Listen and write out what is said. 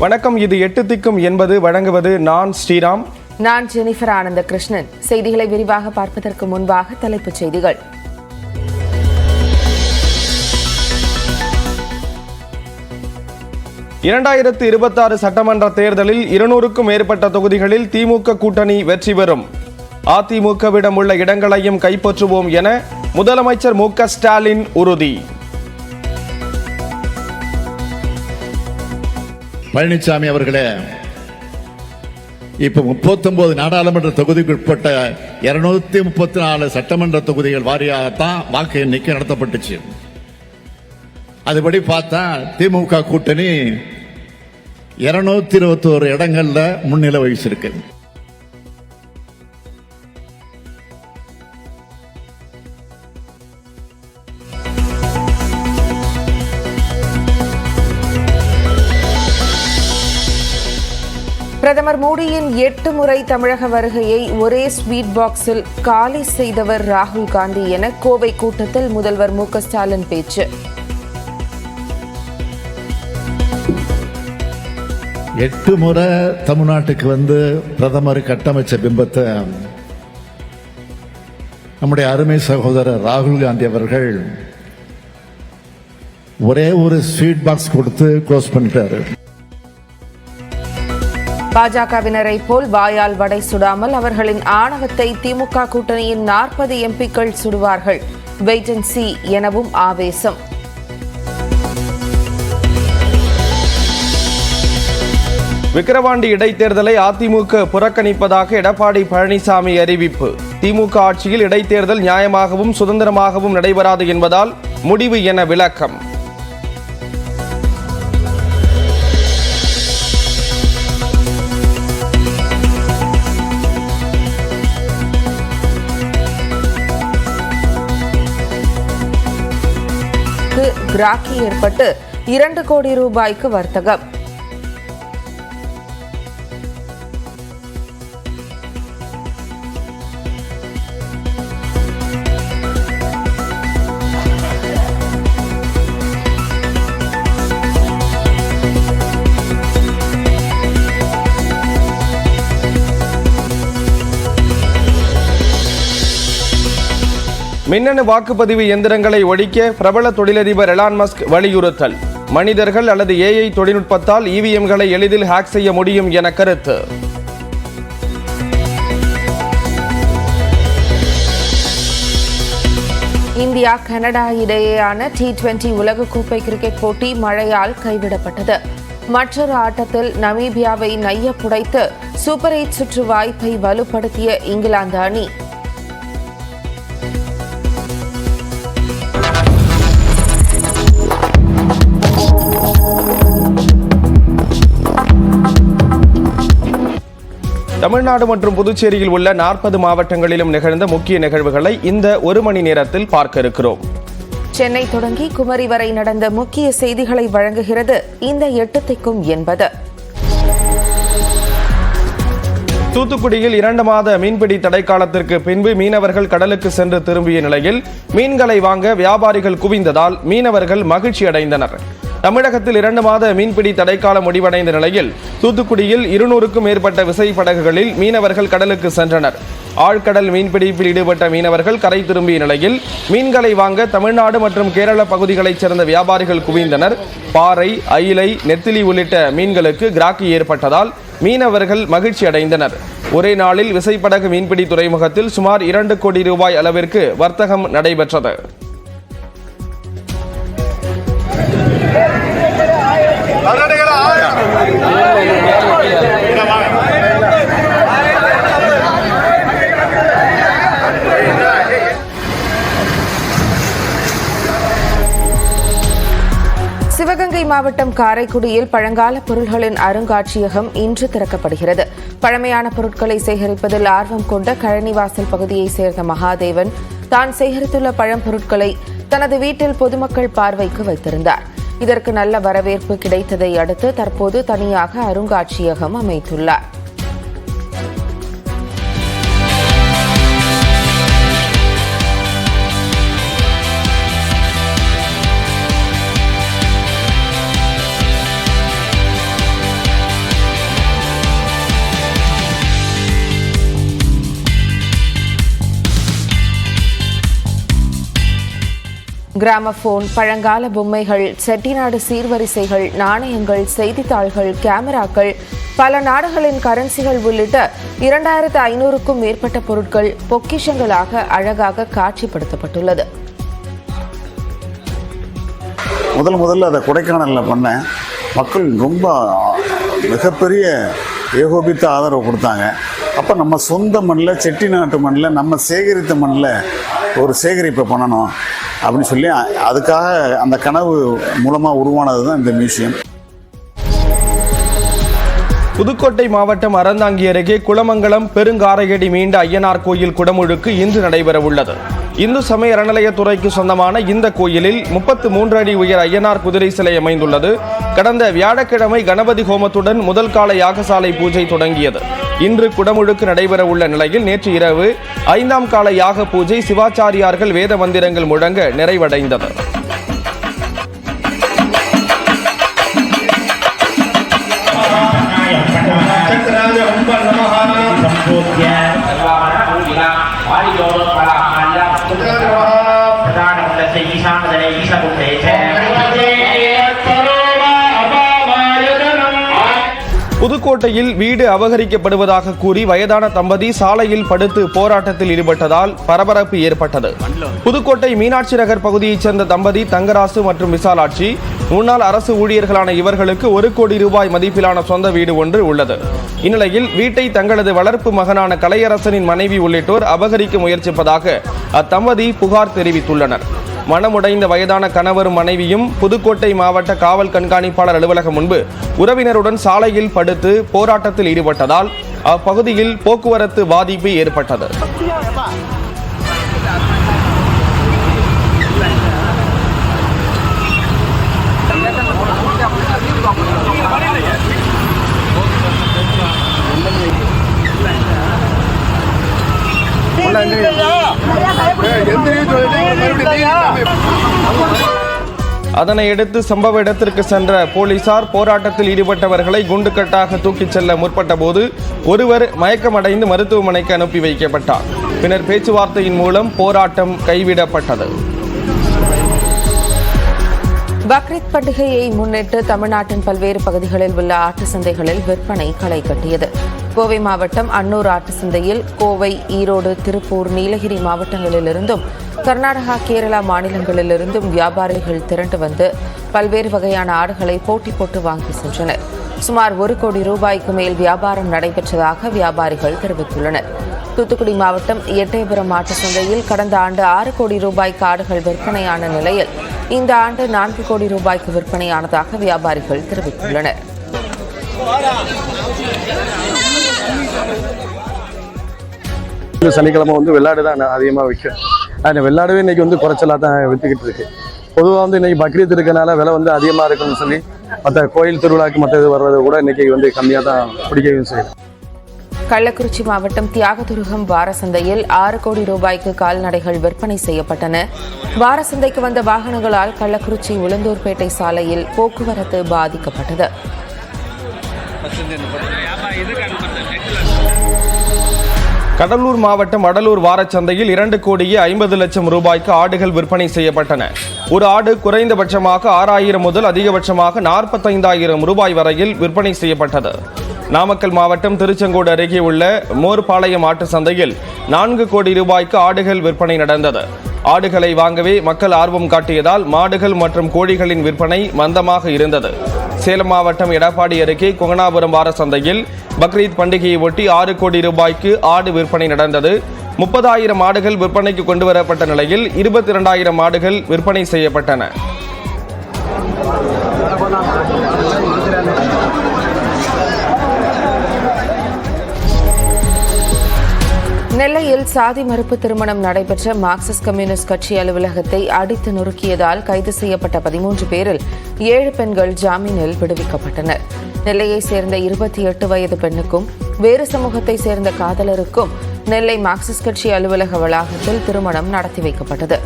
வணக்கம் இது எட்டு திக்கும் என்பது வழங்குவது நான் ஸ்ரீராம். நான் ஜெனிஃபர் ஆனந்த கிருஷ்ணன் செய்திகளை விரிவாக பார்ப்பதற்கு முன்பாக தலைப்புச் செய்திகள். இரண்டாயிரத்து இருபத்தாறு சட்டமன்ற தேர்தலில் இருநூறுக்கும் மேற்பட்ட தொகுதிகளில் திமுக கூட்டணி வெற்றி பெறும். அதிமுகவிடம் உள்ள இடங்களையும் கைப்பற்றுவோம் என முதலமைச்சர் மு க ஸ்டாலின் உறுதி. பழனிசாமி அவர்களே இப்ப 39 நாடாளுமன்ற தொகுதிக்கு உட்பட்ட இருநூத்தி முப்பத்தி நாலு சட்டமன்ற தொகுதிகள் வாரியாகத்தான் வாக்கு எண்ணிக்கை நடத்தப்பட்டுச்சு. அதுபடி பார்த்தா திமுக கூட்டணி இருநூத்தி இருபத்தி ஒரு இடங்கள்ல முன்னிலை வகிச்சிருக்கு. பிரதமர் மோடியின் எட்டு முறை தமிழக வருகையை ஒரே ஸ்வீட் பாக்ஸில் காலி செய்தவர் ராகுல் காந்தி என கோவை கூட்டத்தில் முதல்வர் மு ஸ்டாலின் பேச்சு. எட்டு முறை தமிழ்நாட்டுக்கு வந்து பிரதமர் கட்டமைச்ச பிம்பத்தை நம்முடைய அருமை சகோதரர் ராகுல் காந்தி அவர்கள் ஒரே ஒரு ஸ்வீட் பாக்ஸ் கொடுத்து க்ளோஸ் பண்ணிட்டாரு. பாஜகவினரை போல் வாயால் வடை சுடாமல் அவர்களின் ஆணவத்தை திமுக கூட்டணியின் நாற்பது எம்பிக்கள் சுடுவார்கள். வெயிட் அண்ட் சி எனவும் ஆவேசம். விக்கிரவாண்டி இடைத்தேர்தலை அதிமுக புறக்கணிப்பதாக எடப்பாடி பழனிசாமி அறிவிப்பு. திமுக ஆட்சியில் இடைத்தேர்தல் நியாயமாகவும் சுதந்திரமாகவும் நடைபெறாது என்பதால் முடிவு என விளக்கம். கிராக்கி ஏற்பட்டு இரண்டு கோடி ரூபாய்க்கு வர்த்தகம். மின்னணு வாக்குப்பதிவு எந்திரங்களை ஒழிக்க பிரபல தொழிலதிபர் எலான் மஸ்க் வலியுறுத்தல். மனிதர்கள் அல்லது ஏஐ தொழில்நுட்பத்தால் இவிஎம்களை எளிதில் ஹேக் செய்ய முடியும் என கருத்து. இந்தியா கனடா இடையேயான டி டுவெண்டி உலகக்கோப்பை கிரிக்கெட் போட்டி மழையால் கைவிடப்பட்டது. மற்றொரு ஆட்டத்தில் நமீபியாவை நைய புடைத்து சூப்பர் எயிட் சுற்று வாய்ப்பை வலுப்படுத்திய இங்கிலாந்து அணி. தமிழ்நாடு மற்றும் புதுச்சேரியில் உள்ள நாற்பது மாவட்டங்களிலும் நிகழ்ந்த முக்கிய நிகழ்வுகளை இந்த ஒரு மணி நேரத்தில் பார்க்க இருக்கிறோம். சென்னை தொடங்கி குமரி வரை நடந்த முக்கிய செய்திகளை வழங்குகிறது இந்த எட்டு திக்கும் என்பது. தூத்துக்குடியில் இரண்டு மாத மீன்பிடி தடைக்காலத்திற்கு பின்பு மீனவர்கள் கடலுக்கு சென்று திரும்பிய நிலையில் மீன்களை வாங்க வியாபாரிகள் குவிந்ததால் மீனவர்கள் மகிழ்ச்சி அடைந்தனர் தமிழகத்தில் இரண்டு மாத மீன்பிடி தடைக்காலம் முடிவடைந்த நிலையில் தூத்துக்குடியில் இருநூறுக்கும் மேற்பட்ட விசைப்படகுகளில் மீனவர்கள் கடலுக்கு சென்றனர். ஆழ்கடல் மீன்பிடிப்பில் ஈடுபட்ட மீனவர்கள் கரை திரும்பிய நிலையில் மீன்களை வாங்க தமிழ்நாடு மற்றும் கேரள பகுதிகளைச் சேர்ந்த வியாபாரிகள் குவிந்தனர். பாறை அயிலை நெத்திலி உள்ளிட்ட மீன்களுக்கு கிராக்கி ஏற்பட்டதால் மீனவர்கள் மகிழ்ச்சி அடைந்தனர். ஒரே நாளில் விசைப்படகு மீன்பிடி துறைமுகத்தில் சுமார் இரண்டு கோடி ரூபாய் அளவிற்கு வர்த்தகம் நடைபெற்றது. சிவகங்கை மாவட்டம் காரைக்குடியில் பழங்கால பொருள்களின் அருங்காட்சியகம் இன்று திறக்கப்படுகிறது. பழமையான பொருட்களை சேகரிப்பதில் ஆர்வம் கொண்ட கழனிவாசல் பகுதியைச் சேர்ந்த மகாதேவன் தான் சேகரித்துள்ள பழம்பொருட்களை தனது வீட்டில் பொதுமக்கள் பார்வைக்கு வைத்திருந்தார். இதற்கு நல்ல வரவேற்பு கிடைத்ததை அடுத்து தற்போது தனியாக அருங்காட்சியகம் அமைத்துள்ளார். கிராமபோன் பழங்கால பொம்மைகள் செட்டிநாடு சீர்வரிசைகள் நாணயங்கள் செய்தித்தாள்கள் கேமராக்கள் பல நாடுகளின் கரன்சிகள் உள்ளிட்ட இரண்டாயிரத்து ஐநூறுக்கும் மேற்பட்ட பொருட்கள் பொக்கிஷங்களாக அழகாக காட்சிப்படுத்தப்பட்டுள்ளது. முதல் முதல்ல அதை கொடைக்கானலில் பண்ண மக்கள் ரொம்ப மிகப்பெரிய ஏகோபித்த ஆதரவு கொடுத்தாங்க. அப்போ நம்ம சொந்த மண்ணில் செட்டிநாட்டு மண்ணில் நம்ம சேகரித்த மண்ணில் ஒரு சேகரிப்பை பண்ணணும் அப்படின்னு சொல்லி அதுக்காக அந்த கனவு மூலமாக உருவானது தான் இந்த மியூசியம். புதுக்கோட்டை மாவட்டம் அறந்தாங்கி அருகே குளமங்கலம் பெருங்காரையடி மீண்ட ஐயனார் கோயில் குடமுழுக்கு இன்று நடைபெறவுள்ளது. இந்து சமய அறநிலையத்துறைக்கு சொந்தமான இந்த கோயிலில் முப்பத்து மூன்று அடி உயர் ஐயனார் குதிரை சிலை அமைந்துள்ளது. கடந்த வியாழக்கிழமை கணபதி ஹோமத்துடன் முதல் கால யாகசாலை பூஜை தொடங்கியது. இன்று குடமுழுக்கு நடைபெறவுள்ள நிலையில் நேற்று இரவு ஐந்தாம் கால யாக பூஜை சிவாச்சாரியார்கள் வேத மந்திரங்கள் முழங்க நிறைவடைந்தது. Apple, yeah. புதுக்கோட்டையில் வீடு அபகரிக்கப்படுவதாக கூறி வயதான தம்பதி சாலையில் படுத்து போராட்டத்தில் ஈடுபட்டதால் பரபரப்பு ஏற்பட்டது. புதுக்கோட்டை மீனாட்சி நகர் பகுதியைச் சேர்ந்த தம்பதி தங்கராசு மற்றும் விசாலாட்சி முன்னாள் அரசு ஊழியர்களான இவர்களுக்கு ஒரு கோடி ரூபாய் மதிப்பிலான சொந்த வீடு ஒன்று உள்ளது. இந்நிலையில் வீட்டை தங்களது வளர்ப்பு மகனான கலையரசனின் மனைவி உள்ளிட்டோர் அபகரிக்க முயற்சிப்பதாக அத்தம்பதி புகார் தெரிவித்துள்ளனர். மனமுடைந்த வயதான கணவரும் மனைவியும் புதுக்கோட்டை மாவட்ட காவல் கண்காணிப்பாளர் அலுவலகம் முன்பு உறவினருடன் சாலையில் படுத்து போராட்டத்தில் ஈடுபட்டதால் அப்பகுதியில் போக்குவரத்து பாதிப்பு ஏற்பட்டது. அதனையடுத்து சம்பவ இடத்திற்கு சென்ற போலீசார் போராட்டத்தில் ஈடுபட்டவர்களை குண்டுக்கட்டாக தூக்கிச் செல்ல முற்பட்ட போது ஒருவர் மயக்கமடைந்து மருத்துவமனைக்கு அனுப்பி வைக்கப்பட்டார். பின்னர் பேச்சுவார்த்தையின் மூலம் போராட்டம் கைவிடப்பட்டது. பக்ரீத் பண்டிகையை முன்னிட்டு தமிழ்நாட்டின் பல்வேறு பகுதிகளில் உள்ள ஆட்டு சந்தைகளில் விற்பனை களை கட்டியது. கோவை மாவட்டம் அன்னூர் ஆட்டு சந்தையில் கோவை ஈரோடு திருப்பூர் நீலகிரி மாவட்டங்களிலிருந்தும் கர்நாடகா கேரளா மாநிலங்களிலிருந்தும் வியாபாரிகள் திரண்டு வந்து பல்வேறு வகையான ஆடுகளை போட்டி போட்டு வாங்கி சென்றனர். சுமார் ஒரு கோடி ரூபாய்க்கு மேல் வியாபாரம் நடைபெற்றதாக வியாபாரிகள் தெரிவித்துள்ளனர். தூத்துக்குடி மாவட்டம் எட்டயபுரம் மாட்டு சந்தையில் கடந்த ஆண்டு ஆறு கோடி ரூபாய்க்கு ஆடுகள் விற்பனையான நிலையில் இந்த ஆண்டு நான்கு கோடி ரூபாய்க்கு விற்பனையானதாக வியாபாரிகள் தெரிவித்துள்ளனர். சனிக்கிழமை வந்து வெள்ளாடு தான் அதிகமாக விற்கும். அந்த வெள்ளாடுவே இன்னைக்கு வந்து குறைச்சலாக தான் விற்றுக்கிட்டு இருக்கு. பொதுவாக வந்து இன்னைக்கு பக்ரீத் இருக்கனால விலை வந்து அதிகமாக இருக்குன்னு சொல்லி மற்ற கோயில் திருவிழாக்கு மற்ற இது வர்றது கூட இன்னைக்கு வந்து கம்மியாக தான் பிடிக்கவும் செய்யும் கள்ளக்குறிச்சி மாவட்டம் தியாகதுருகம் வாரசந்தையில் ஆறு கோடி ரூபாய்க்கு கால்நடைகள் விற்பனை செய்யப்பட்டன. வாரசந்தைக்கு வந்த வாகனங்களால் கள்ளக்குறிச்சி உளுந்தூர்பேட்டை சாலையில் போக்குவரத்து பாதிக்கப்பட்டது. கடலூர் மாவட்டம் வடலூர் வாரச்சந்தையில் இரண்டு கோடியே ஐம்பது லட்சம் ரூபாய்க்கு ஆடுகள் விற்பனை செய்யப்பட்டன. ஒரு ஆடு குறைந்தபட்சமாக ஆறாயிரம் முதல் அதிகபட்சமாக நாற்பத்தைந்தாயிரம் ரூபாய் வரையில் விற்பனை செய்யப்பட்டது. நாமக்கல் மாவட்டம் திருச்செங்கோடு அருகே உள்ள மோர்பாளையம் ஆட்டு சந்தையில் நான்கு கோடி ரூபாய்க்கு ஆடுகள் விற்பனை நடந்தது. ஆடுகளை வாங்கவே மக்கள் ஆர்வம் காட்டியதால் மாடுகள் மற்றும் கோழிகளின் விற்பனை மந்தமாக இருந்தது. சேலம் மாவட்டம் எடப்பாடி அருகே கொங்கனாபுரம் வார சந்தையில் பக்ரீத் பண்டிகையை ஒட்டி ஆறு கோடி ரூபாய்க்கு ஆடு விற்பனை நடந்தது. முப்பதாயிரம் ஆடுகள் விற்பனைக்கு கொண்டு வரப்பட்ட நிலையில் இருபத்தி இரண்டாயிரம் ஆடுகள் விற்பனை செய்யப்பட்டன. நெல்லையில் சாதி மறுப்பு திருமணம் நடைபெற்ற மார்க்சிஸ்ட் கம்யூனிஸ்ட் கட்சி அலுவலகத்தை அடித்து நொறுக்கியதால் கைது செய்யப்பட்ட பதிமூன்று பேரில் ஏழு பெண்கள் ஜாமீனில் விடுவிக்கப்பட்டனர். நெல்லையை சேர்ந்த இருபத்தி எட்டு வயது பெண்ணுக்கும் வேறு சமூகத்தை சேர்ந்த காதலருக்கும் நெல்லை மார்க்சிஸ்ட் கட்சி அலுவலக வளாகத்தில் திருமணம் நடத்தி வைக்கப்பட்டது.